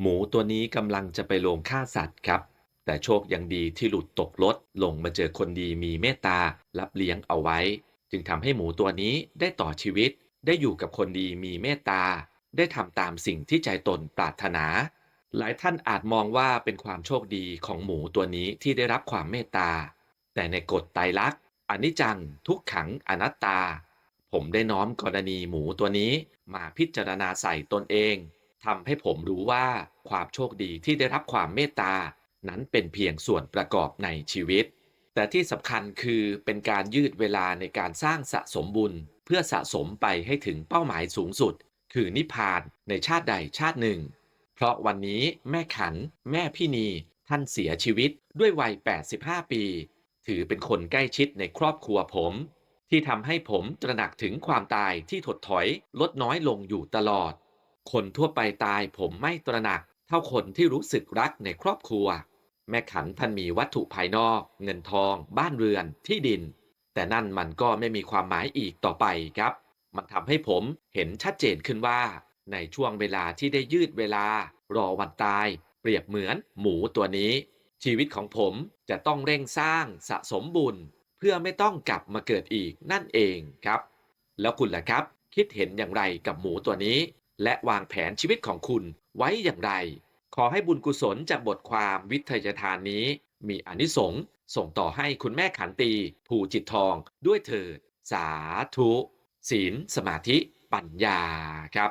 หมูตัวนี้กำลังจะไปโรงฆ่าสัตว์ครับ แต่โชคยังดีที่หลุดตกรถลงมาเจอคนดีมีเมตตารับเลี้ยงเอาไว้ จึงทำให้หมูตัวนี้ได้ต่อชีวิต ได้อยู่กับคนดีมีเมตตา ได้ทำตามสิ่งที่ใจตนปรารถนา หลายท่านอาจมองว่าเป็นความโชคดีของหมูตัวนี้ที่ได้รับความเมตตา แต่ในกฎไตรลักษณ์อนิจจัง ทุกขังอนัตตา ผมได้น้อมกรณีหมูตัวนี้มาพิจารณาใส่ตนเอง ทำให้ผมรู้ว่าความโชคดีที่ได้รับความเมตตา นั้นเป็นเพียงส่วนประกอบในชีวิต แต่ที่สำคัญคือเป็นการยืดเวลาในการสร้างสะสมบุญ เพื่อสะสมไปให้ถึงเป้าหมายสูงสุด คือนิพพานในชาติใดชาติหนึ่ง เพราะวันนี้แม่ขัน แม่พี่นีท่านเสียชีวิตด้วยวัย 85 ปี ถือเป็นคนใกล้ชิดในครอบครัวผม ที่ทำให้ผมตระหนักถึงความตายที่ถดถอยลดน้อยลงอยู่ตลอด คนทั่วไปตายผมไม่ตระหนัก เท่าคนที่รู้สึกรักในครอบครัว แม่ขันท่านมีวัตถุภายนอก เงินทอง บ้านเรือนที่ดิน แต่นั่นมันก็ไม่มีความหมายอีกต่อไปครับ มันทำให้ผมเห็นชัดเจนขึ้นว่า ในช่วงเวลาที่ได้ยืดเวลา รอวันตาย เปรียบเหมือนหมูตัวนี้ ชีวิตของผมจะต้องเร่งสร้างสะสมบุญ เพื่อไม่ต้องกลับมาเกิดอีกนั่นเองครับ แล้วคุณล่ะครับ คิดเห็นอย่างไรกับหมูตัวนี้ และวางแผนชีวิตของคุณไว้อย่างไร ขอให้บุญกุศลจากบทความวิทยาทานนี้ มีอนิสงส์ส่งต่อให้คุณแม่ขันตี ผูจิตทองด้วยเถิด สาธุ ศีลสมาธิปัญญาครับ